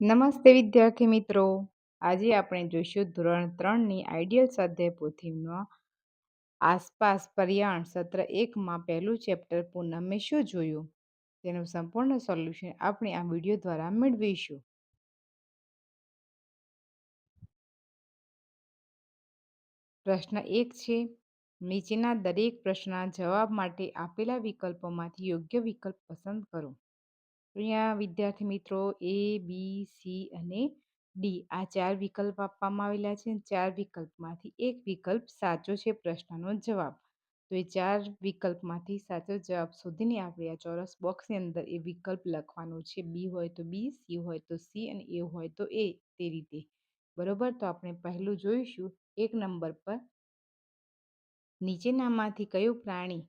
નમસ્તે વિદ્યાર્થી મિત્રો. આજે આપણે જોઈશું ધોરણ ત્રણની આઈડિયલ સ્વાધ્યાય પોથીમાં આસપાસ પર્યાણ સત્ર એકમાં પહેલું ચેપ્ટર પૂનમે શું જોયું? તેનું સંપૂર્ણ સોલ્યુશન આપણે આ વીડિયો દ્વારા મેળવીશું. પ્રશ્ન એક છે, નીચેના દરેક પ્રશ્નના જવાબ માટે આપેલા વિકલ્પોમાંથી યોગ્ય વિકલ્પ પસંદ કરો. અહીંયા વિદ્યાર્થી મિત્રો એ બી સી અને ડી આ ચાર વિકલ્પ આપવામાં આવેલા છે. ચાર વિકલ્પમાંથી એક વિકલ્પ સાચો છે પ્રશ્નનો જવાબ. તો એ ચાર વિકલ્પમાંથી સાચો જવાબ શોધીને આપણે આ ચોરસ બોક્સની અંદર એ વિકલ્પ લખવાનો છે. બી હોય તો બી સી હોય તો સી અને એ હોય તો એ તે રીતે. બરોબર? તો આપણે પહેલું જોઈશું. એક નંબર પર નીચેનામાંથી કયું પ્રાણી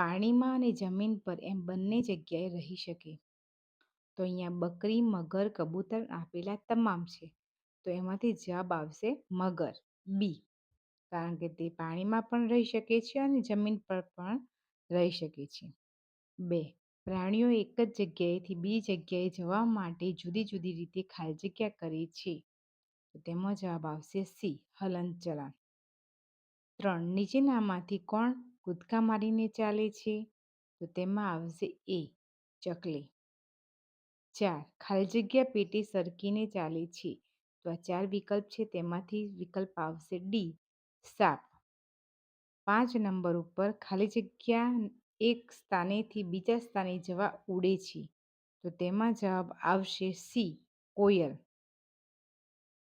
પાણીમાં અને જમીન પર એમ બંને જગ્યાએ રહી શકે. તો અહીંયા બકરી, મગર, કબૂતર આપેલા તમામ છે. તો એમાંથી જવાબ આવશે મગર, બી. કારણ કે તે પાણીમાં પણ રહી શકે છે અને જમીન પર પણ રહી શકે છે. બે. પ્રાણીઓ એક જ જગ્યાએથી બીજી જગ્યાએ જવા માટે જુદી જુદી રીતે ખાલી જગ્યા કરે છે. તો તેમાં જવાબ આવશે સી, હલનચલન. ત્રણ. નીચેનામાંથી કોણ કૂદકા મારીને ચાલે છે, તો તેમાં આવશે એ, ચકલી. ચાર, ખાલી જગ્યા પેટી સરકીને ચાલે છે, તો આ ચાર વિકલ્પ છે, તેમાંથી વિકલ્પ આવશે ડી, સાપ. પાંચ નંબર ઉપર ખાલી જગ્યા એક સ્થાનેથી બીજા સ્થાને જવા ઉડે છે, તો તેમાં જવાબ આવશે સી, કોયલ.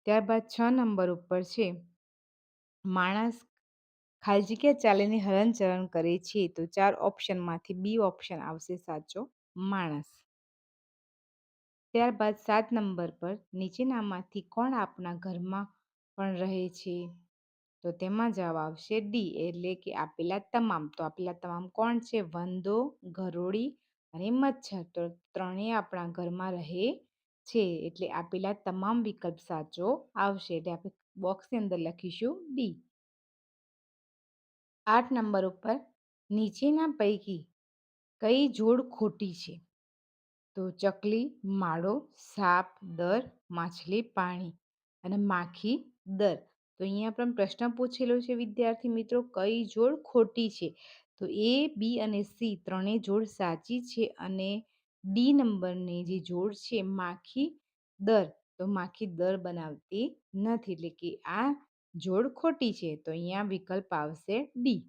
ત્યારબાદ છ નંબર ઉપર છે, માણસ ખાલી જગ્યા ચાલીને હલનચલન કરે છે, તો ચાર ઓપ્શનમાંથી બી ઓપ્શન આવશે સાચો માણસ. ત્યારબાદ સાત નંબર પર નીચેનામાંથી કોણ આપણા ઘરમાં પણ રહે છે? તો તેમાં જવાબ આવશે ડી, એટલે કે આપેલા તમામ. તો આપેલા તમામ કોણ છે? વંદો ઘરોળી અને મચ્છર. તો ત્રણેય આપણા ઘરમાં રહે છે, એટલે આપેલા તમામ વિકલ્પ સાચો આવશે. એટલે આપણે બોક્સની અંદર લખીશું ડી. આઠ નંબર ઉપર નીચેના પૈકી કઈ જોડ ખોટી છે? તો ચકલી, માળો, સાપ, દર, માછલી, પાણી અને માખી, દર. તો અહીંયા પણ પ્રશ્ન પૂછેલો છે વિદ્યાર્થી મિત્રો, કઈ જોડ ખોટી છે? તો એ, બી અને સી ત્રણેય જોડ સાચી છે અને ડી નંબરની જે જોડ છે માખી, દર. તો માખી, દર બનાવતી નથી. એટલે કે આ જોડ ખોટી છે, તો અહીંયા વિકલ્પ આવશે ડી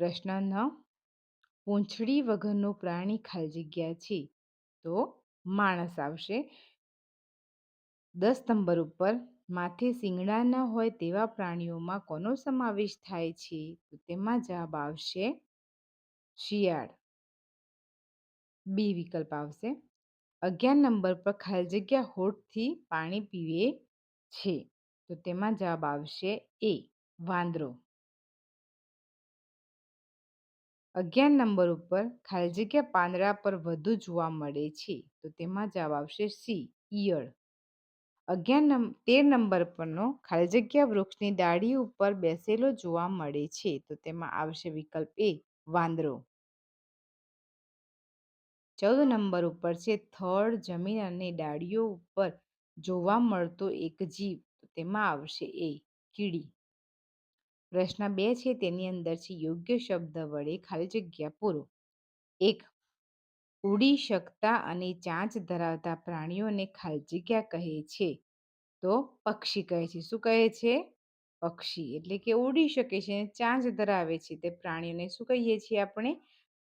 પ્રશ્ન નવ પૂંછડી વગરનું પ્રાણી ખાલી જગ્યા છે, તો માણસ આવશે. દસ નંબર ઉપર, માથે શિંગડા ન હોય તેવા પ્રાણીઓમાં કોનો સમાવેશ થાય છે? તો તેમાં જવાબ આવશે શિયાળ. બી વિકલ્પ આવશે. અગિયાર નંબર પર ખાલી જગ્યા હોઠથી પાણી પીવે છે. તો તેમાં જવાબ આવશે એ, વાંદરો. અગિયાર નંબર ઉપર ખાલી જગ્યા પાંદડા પર વધુ જોવા મળે છે, તો તેમાં જવાબ આવશે સી, ઈયળ. અગિયાર નંબર તેર નંબર પરનો ખાલી જગ્યા વૃક્ષની ડાળી ઉપર બેસેલો જોવા મળે છે, તો તેમાં આવશે વિકલ્પ એ, વાંદરો. ચૌદ નંબર ઉપર છે થળ જમીન અને ડાળીઓ ઉપર જોવા મળતો એક જીવ. તેમાં આવશે એ કીડી. પ્રશ્ન બે છે તેની અંદર છે યોગ્ય શબ્દ વડે ખાલી જગ્યા પૂરો. એક, ઉડી શકતા અને ચાંચ ધરાવતા પ્રાણીઓને ખાલી જગ્યા કહે છે તો પક્ષી કહે છે. શું કહે છે? પક્ષી એટલે કે ઉડી શકે છે ચાંચ ધરાવે છે તે પ્રાણીઓને શું કહીએ છીએ આપણે?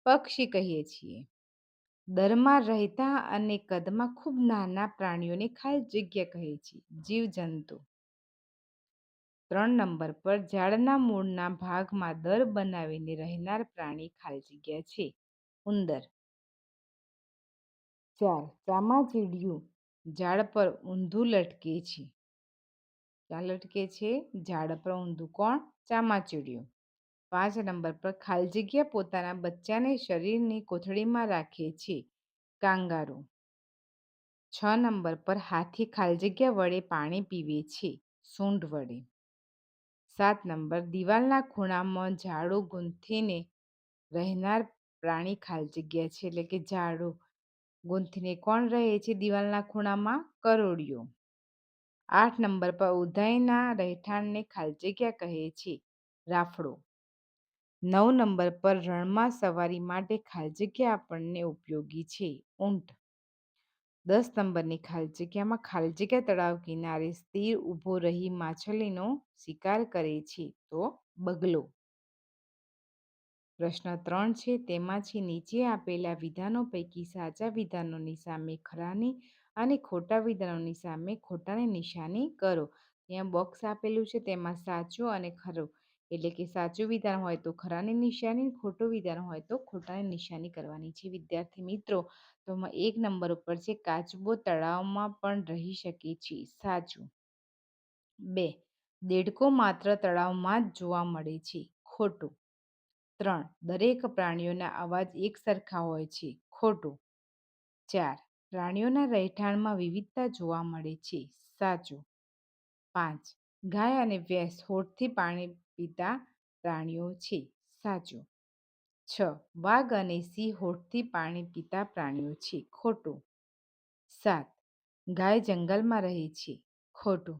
પક્ષી કહીએ છીએ. દરમાં રહેતા અને કદમાં ખૂબ નાના પ્રાણીઓને ખાલી જગ્યા કહે છે જીવજંતુ. ત્રણ નંબર પર ઝાડના મૂળના ભાગમાં દર બનાવીને રહેનાર પ્રાણી ખાલી જગ્યા છે. ઉંદર. ચાર ચામાચીડિયું ઝાડ પર ઊંધું લટકે છે. ક્યાં લટકે છે? ઝાડ પર ઊંધું કોણ? ચામાચીડિયું પાંચ નંબર પર ખાલી જગ્યા પોતાના બચ્ચાને શરીરની કોથળીમાં રાખે છે. કાંગારૂ. છ નંબર પર હાથી ખાલી જગ્યા વડે પાણી પીવે છે. સૂંઢ વડે. સાત નંબર, દિવાલના ખૂણામાં ઝાડો ગૂંથીને રહેનાર પ્રાણી ખાલી જગ્યા છે. એટલે કે ઝાડો ગૂંથીને કોણ રહે છે? દિવાલના ખૂણામાં કરોડિયો આઠ નંબર પર ઉધયના રહેઠાણને ખાલી જગ્યા કહે છે રાફડો. નવ નંબર પર, રણમાં સવારી માટે ખાલી જગ્યા આપણને ઉપયોગી છે, ઊંટ. દસ નંબરની ખાલી જગ્યામાં ખાલી જગ્યા તળાવ કિનારે સ્થિર ઊભો રહી માછલીનો શિકાર કરે છે તો બગલો. પ્રશ્ન ત્રણ છે તેમાંથી નીચે આપેલા વિધાનો પૈકી સાચા વિધાનોની સામે ખરાની અને ખોટા વિધાનોની સામે ખોટાની નિશાની કરો. ત્યાં બોક્સ આપેલું છે, તેમાં સાચું અને ખરું એટલે કે સાચું વિધાન હોય તો ખરાની નિશાની, ખોટું વિધાન હોય તો ખોટાની નિશાની કરવાની છે. વિદ્યાર્થી મિત્રો, તો એક નંબર ઉપર છે, કાચબો તળાવમાં પણ રહી શકે છે. સાચું. બે, દેડકો માત્ર તળાવમાં જ જોવા મળે છે. ખોટું. ત્રણ, દરેક પ્રાણીઓના અવાજ એક સરખા હોય છે. ખોટું. ચાર, પ્રાણીઓના રહેઠાણમાં વિવિધતા જોવા મળે છે. સાચું. પાંચ, ગાય અને ભેંસ હોઠથી પાણી પીતા પ્રાણીઓ છે. સાચું. છ. વાઘ અને સિંહ હોઠથી પાણી પીતા પ્રાણીઓ છે. ખોટું. સાત. ગાય જંગલમાં રહે છે. ખોટું.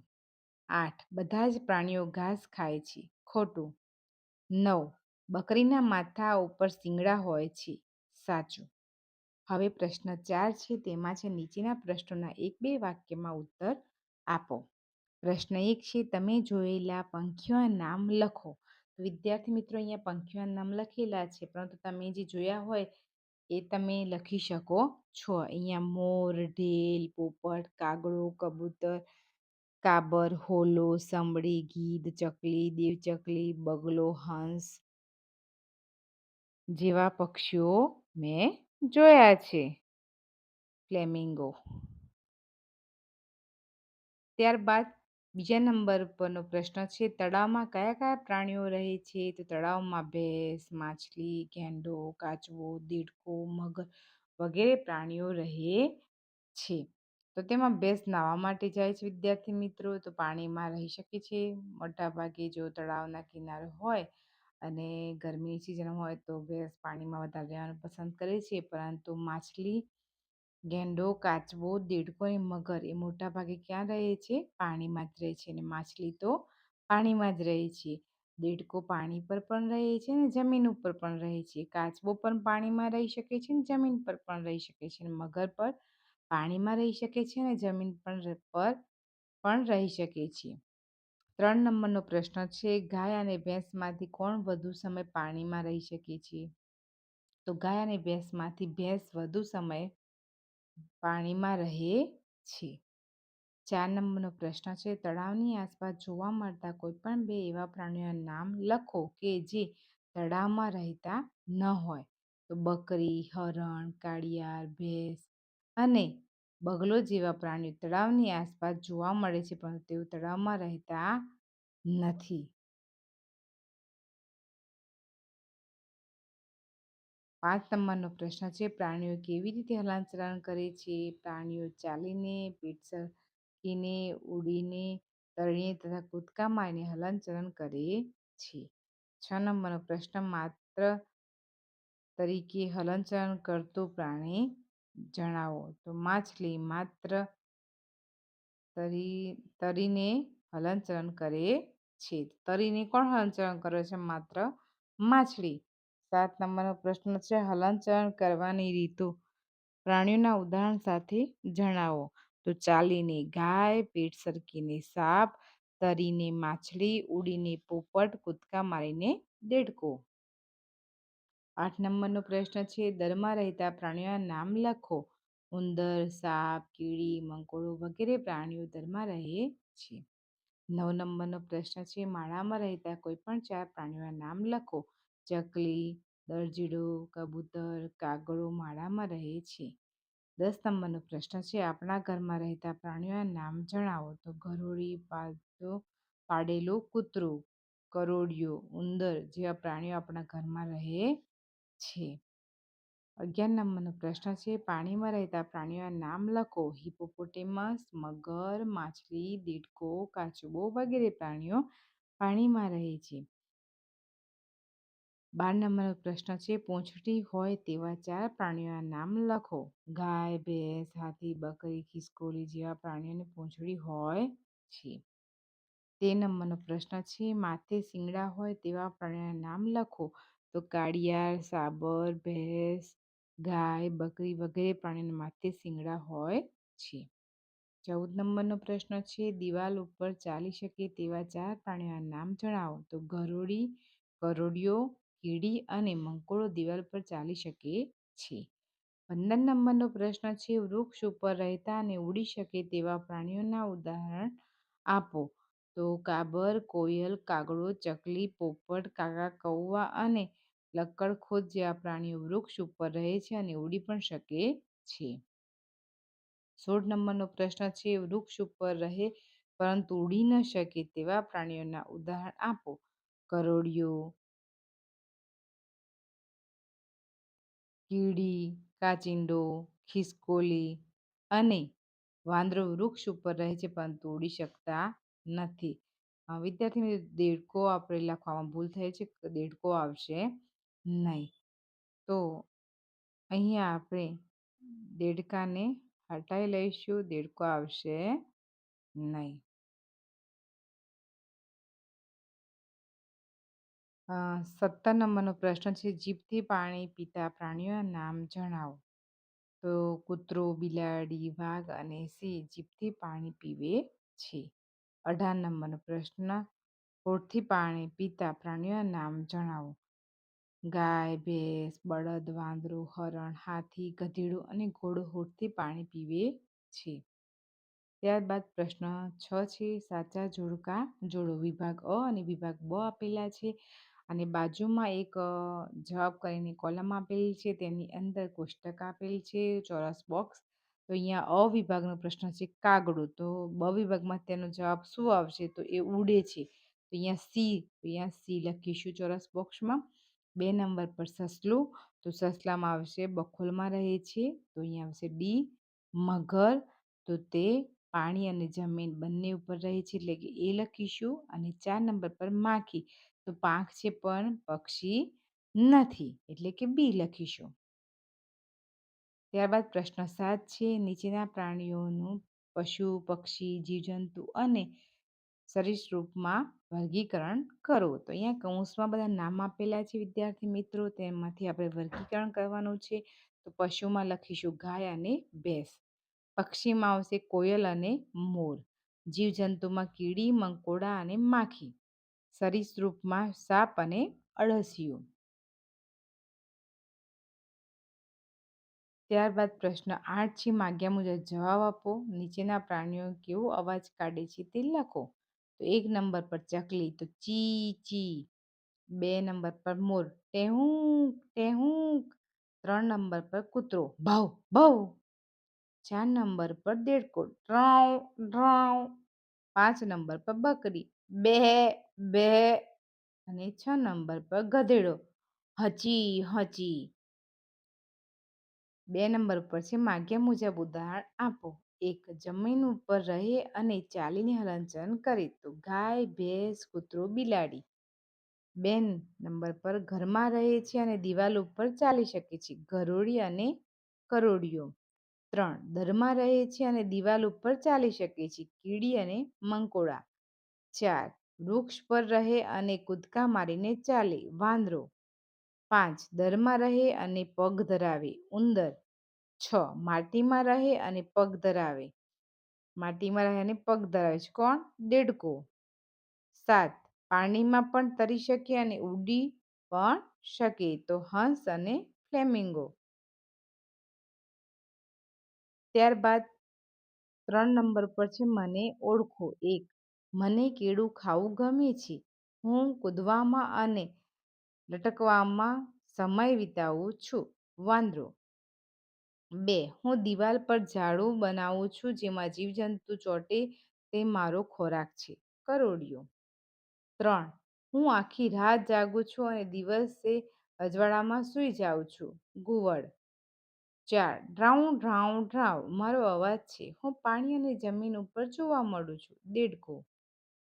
આઠ. બધા જ પ્રાણીઓ ઘાસ ખાય છે. ખોટું. નવ. બકરીના માથા ઉપર શિંગડા હોય છે. સાચું. હવે પ્રશ્ન ચાર છે. તેમાં છે નીચેના પ્રશ્નોના એક બે વાક્યમાં ઉત્તર આપો. પ્રશ્ન એક છે તમે જોયેલા પંખીઓના નામ લખો. વિદ્યાર્થી મિત્રો અહીંયા પંખીઓના નામ લખેલા છે, પરંતુ તમે જે જોયા હોય એ તમે લખી શકો છો. અહીંયા મોર, ઢેલ, પોપટ, કાગડો, કબૂતર, કાબર, હોલો, સંભળી, ગીધ, ચકલી દેવચકલી બગલો, હંસ જેવા પક્ષીઓ મેં જોયા છે. ફ્લેમિંગો. ત્યારબાદ બીજા નંબર પરનો પ્રશ્ન છે, તળાવમાં કયા કયા પ્રાણીઓ રહે છે? તો તળાવમાં ભેંસ, માછલી, ગેંડો, કાચબો, દીડકો મગર વગેરે પ્રાણીઓ રહે છે. તો તેમાં ભેંસ નાહવા માટે જાય છે, વિદ્યાર્થી મિત્રો. તો પાણીમાં રહી શકે છે. મોટાભાગે જો તળાવના કિનારે હોય અને ગરમીની સિઝન હોય તો ભેંસ પાણીમાં વધારે રહેવાનું પસંદ કરે છે. પરંતુ માછલી ગેંડો, કાચબો, દેડકો અને મગર એ મોટાભાગે ક્યાં રહે છે? પાણીમાં જ રહે છે અને માછલી તો પાણીમાં જ રહે છે. દેડકો પાણી પર પણ રહે છે અને જમીન ઉપર પણ રહે છે. કાચબો પણ પાણીમાં રહી શકે છે અને જમીન પર પણ રહી શકે છે અને મગર પર પાણીમાં રહી શકે છે અને જમીન પણ પર પણ રહી શકે છે. ત્રણ નંબરનો પ્રશ્ન છે, ગાય અને ભેંસમાંથી કોણ વધુ સમય પાણીમાં રહી શકે છે? તો ગાય અને ભેંસમાંથી ભેંસ વધુ સમય પાણીમાં રહે છે. ચાર નંબરનો પ્રશ્ન છે, તળાવની આસપાસ જોવા મળતા કોઈપણ બે એવા પ્રાણીઓના નામ લખો કે જે તળાવમાં રહેતા ન હોય. તો બકરી, હરણ, કાળિયાર, ભેંસ અને બગલો જેવા પ્રાણીઓ તળાવની આસપાસ જોવા મળે છે, પરંતુ તેઓ તળાવમાં રહેતા નથી. પાંચ નંબરનો પ્રશ્ન છે, પ્રાણીઓ કેવી રીતે હલનચલન કરે છે? પ્રાણીઓ ચાલીને, પીઠ ઉડીને, તળીને તથા કૂદકા મારીને હલનચલન કરે છે? છ નંબરનો પ્રશ્ન, માત્ર તરીકે હલનચલન કરતું પ્રાણી જણાવો. તો માછલી માત્ર તરી, તરીને હલનચલન કરે છે. તરીને કોણ હલનચલન કરે છે? માત્ર માછલી. સાત નંબરનો પ્રશ્ન છે, હલનચલન કરવાની રીતો. પ્રાણીઓના ઉદાહરણ સાથે જણાવો. તો ચાલીને ગાય, પેટ સરકીને સાપ, તરીને માછલી, ઉડીને પોપટ, કૂદકા મારીને દેડકો. આઠ નંબરનો પ્રશ્ન છે, દરમાં રહેતા પ્રાણીઓના નામ લખો. ઉંદર, સાપ, કીડી, મંકોડો વગેરે પ્રાણીઓ દરમાં રહે છે. નવ નંબરનો પ્રશ્ન છે, માળામાં રહેતા કોઈ પણ ચાર પ્રાણીઓના નામ લખો. ચકલી, દરજીડો, કબૂતર કાગડો માળામાં રહે છે. દસ નંબરનો પ્રશ્ન છે, આપણા ઘરમાં રહેતા પ્રાણીઓના નામ જણાવો. તો ઘરોળી પાડો પાડેલો કૂતરો કરોડિયો ઉંદર જેવા પ્રાણીઓ આપણા ઘરમાં રહે છે. અગિયાર નંબરનો પ્રશ્ન છે, પાણીમાં રહેતા પ્રાણીઓના નામ લખો. હિપોપોટેમસ મગર, માછલી, દીડકો, કાચબો વગેરે પ્રાણીઓ પાણીમાં રહે છે. બાર નંબરનો પ્રશ્ન છે, પૂંછડી હોય તેવા ચાર પ્રાણીઓના નામ લખો. ગાય, ભેંસ, હાથી, બકરી, ખિસકોલી જેવા પ્રાણીઓની પૂંછડી હોય છે. તે નંબરનો પ્રશ્ન છે, માથે શિંગડા હોય તેવા પ્રાણીઓના નામ લખો. તો કાળિયાર, સાબર, ભેંસ, ગાય, બકરી વગેરે પ્રાણીઓને માથે શિંગડા હોય છે. ચૌદ નંબરનો પ્રશ્ન છે, દિવાલ ઉપર ચાલી શકે તેવા ચાર પ્રાણીઓના નામ જણાવો. તો ગરોળી કરોડિયો કીડી અને મંકોડો દિવાલ પર ચાલી શકે છે. પંદર નંબરનો પ્રશ્ન છે, વૃક્ષ ઉપર રહેતા અને ઉડી શકે તેવા પ્રાણીઓના ઉદાહરણ આપો. તો કાબર, કોયલ, કાગડો, ચકલી, પોપટ, કાકા, કૌવા અને લક્કડખોદ જેવા પ્રાણીઓ વૃક્ષ ઉપર રહે છે અને ઉડી પણ શકે છે. સોળ નંબરનો પ્રશ્ન છે, વૃક્ષ ઉપર રહે પરંતુ ઉડી ન શકે તેવા પ્રાણીઓના ઉદાહરણ આપો. કરોડિયો કીડી, કાચિંડો, ખિસકોલી અને વાંદરો વૃક્ષ ઉપર રહે છે, પણ તોડી શકતા નથી. વિદ્યાર્થી દેડકો આપણે લખવામાં ભૂલ થઈ છે દેડકો આવશે નહીં. તો અહીંયા આપણે દેડકાને હટાવી લઈશું, દેડકો આવશે નહીં. સત્તર નંબરનો પ્રશ્ન છે, જીભથી પાણી પીતા પ્રાણીઓના નામ જણાવો. તો કૂતરો, બિલાડી, વાઘ અને સિંહ જીભથી પાણી પીવે છે. અઢાર નંબરનો પ્રશ્ન, હોઠથી પાણી પીતા પ્રાણીઓના નામ જણાવો. ગાય, ભેંસ, બળદ, વાંદરો, હરણ, હાથી, ગધેડું અને ઘોડો હોઠથી પાણી પીવે છે. ત્યારબાદ પ્રશ્ન છ છે, સાચા જોડકા, જોડો વિભાગ અ અને વિભાગ બ આપેલા છે. અને બાજુમાં એક જવાબ કરીને કોલમ આપેલી છે, તેની અંદર કોષ્ટક આપેલ છે, ચોરસ બોક્સ તો અહીંયા અ વિભાગનો પ્રશ્ન છે કાગડો. તો બ વિભાગમાં તેનો જવાબ શું આવશે? તો એ ઉડે છે. તો અહીંયા સી તો અહીંયા સી લખીશું ચોરસ બોક્સમાં બે નંબર પર સસલું. તો સસલામાં આવશે બખોલમાં રહે છે. તો અહીંયા આવશે ડી મગર. તો તે પાણી અને જમીન બંને ઉપર રહે છે. એટલે કે એ લખીશું અને ચાર નંબર પર માખી. તો પાંખ છે પણ પક્ષી નથી, એટલે કે બી લખીશું. ત્યારબાદ પ્રશ્ન સાત છે, નીચેના પ્રાણીઓનું પશુ, પક્ષી, જીવજંતુ અને સરીસૃપમાં વર્ગીકરણ કરો. તો અહીંયા કૌંસમાં બધા નામ આપેલા છે વિદ્યાર્થી મિત્રો તેમાંથી આપણે વર્ગીકરણ કરવાનું છે. તો પશુમાં લખીશું ગાય અને ભેંસ. પક્ષીમાં આવશે કોયલ અને મોર. જીવજંતુમાં કીડી, મંકોડા અને માખી. સરીસૃપમાં સાપ અને અળસિયું. ત્યારબાદ પ્રશ્ન આઠ છે માગ્યા મુજબ જવાબ આપો. નીચેના પ્રાણીઓ કેવો અવાજ કાઢે છે તે લખો. તો એક નંબર પર ચકલી, તો ચી ચી. બે નંબર પર મોર, ટેહુંક ટેહુંક. ત્રણ નંબર પર કૂતરો, ભાવ ભાવ. ચાર નંબર પર દેડકો ડ્રાઉ ડ્રાઉ પાંચ નંબર પર બકરી બે બે અને છ નંબર પર ગધેડો. હચી હચી. બે નંબર પર છે, માગ્યા મુજબ ઉદાહરણ આપો. એક જમીન ઉપર રહે અને ચાલીને હલનચલન કરે તો ગાય, ભેંસ, કૂતરો, બિલાડી. બે નંબર પર ઘરમાં રહે છે અને દિવાલ ઉપર ચાલી શકે છે ઘરોળી અને કરોડિયો ત્રણ, દરમાં રહે છે અને દિવાલ ઉપર ચાલી શકે છે, કીડી અને મંકોડા. ચાર, વૃક્ષ પર રહે અને કૂદકા મારીને ચાલે, વાંદરો. પાંચ, દરમાં રહે અને પગ ધરાવે, ઉંદર. છ, માટીમાં રહે અને પગ ધરાવે. માટીમાં રહે અને પગ ધરાવે છે. કોણ? દેડકો. સાત, પાણીમાં પણ તરી શકે અને ઉડી પણ શકે. તો હંસ અને ફ્લેમિંગો. ત્યારબાદ ત્રણ નંબર પર છે મને ઓળખો. એક મને કેળું ખાવું ગમે છે. હું કૂદવામાં અને લટકવામાં સમય વિતાવું છું. વાંદરો. બે, હું દિવાલ પર ઝાડુ બનાવું છું જેમાં જીવજંતુ ચોટે તે મારો ખોરાક છે. કરોડિયો ત્રણ, હું આખી રાત જાગું છું અને દિવસે અજવાળામાં સૂઈ જાઉં છું. ઘુવડ ચાર ડ્રાઉ ડ્રાઉ ડ્રાઉ મારો અવાજ છે. હું પાણી અને જમીન ઉપર જોવા મળું છું. દેડકો.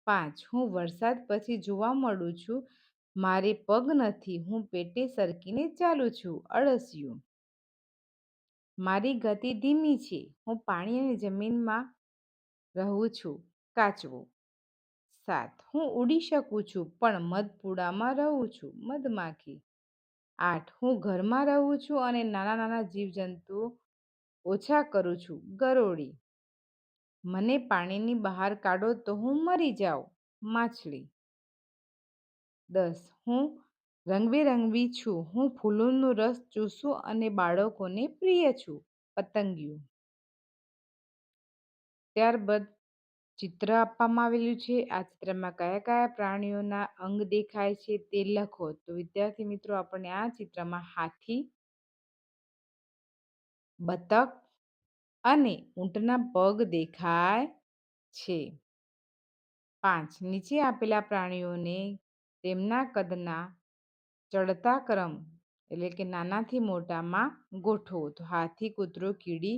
પાંચ. હું વરસાદ પછી જોવા મળું છું. મારે પગ નથી. હું પેટે સરકીને ચાલું છું. અળસિયું. મારી ગતિ ધીમી છે. હું પાણી અને જમીનમાં રહું છું. કાચવું. સાત. હું ઉડી શકું છું, પણ મધપુડામાં રહું છું. મધમાખી. આઠ. હું ઘરમાં રહું છું અને નાના નાના જીવજંતુઓ ઓછા કરું છું. ગરોળી. મને પાણીની બહાર કાઢો તો હું મરી જાઉં. માછલી. દસ. હું રંગબેરંગી છું. હું ફૂલોનો રસ ચૂસું અને બાળકોને પ્રિય છું. પતંગિયું. ત્યારબાદ ચિત્ર આપવામાં આવેલું છે. આ ચિત્રમાં કયા કયા પ્રાણીઓના અંગ દેખાય છે તે લખો. તો વિદ્યાર્થી મિત્રો આપણને આ ચિત્રમાં હાથી, બતક અને ઊંટના પગ દેખાય છે. પાંચ. નીચે આપેલા પ્રાણીઓને તેમના કદના ચડતા ક્રમ, એટલે કે નાનાથી મોટામાં ગોઠવો. તો હાથી, કૂતરો, કીડી,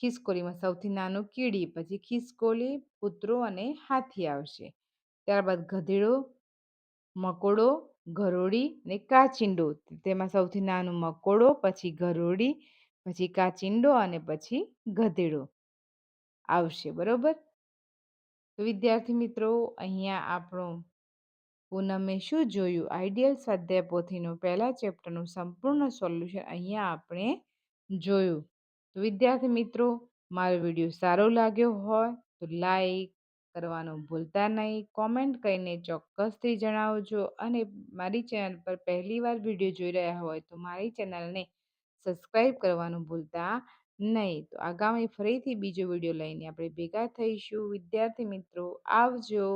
ખિસકોલીમાં સૌથી નાનું કીડી, પછી ખિસકોલી, કૂતરો અને હાથી આવશે. ત્યારબાદ ગધેડો, મકોડો ગરોળી અને કાચિંડો તેમાં સૌથી નાનું મકોડો, પછી ગરોળી પછી કાચિંડો અને પછી ગધેડો. આવશે, બરોબર? વિદ્યાર્થી મિત્રો, અહીંયા આપણો પૂનમે શું જોયું? આઈડિયલ સ્વાધ્યાય પોથીનું પહેલા ચેપ્ટરનું સંપૂર્ણ સોલ્યુશન અહીંયા આપણે જોયું. તો વિદ્યાર્થી મિત્રો, મારો વીડિયો સારો લાગ્યો હોય તો લાઈક કરવાનું ભૂલતા નહીં. કોમેન્ટ કરીને ચોક્કસથી જણાવજો અને મારી ચેનલ પર પહેલીવાર વીડિયો જોઈ રહ્યા હોય તો મારી ચેનલને સબસ્ક્રાઈબ કરવાનું ભૂલતા નહીં. તો આગામી ફરીથી બીજો વીડિયો લઈને આપણે ભેગા થઈશું. વિદ્યાર્થી મિત્રો, આવજો.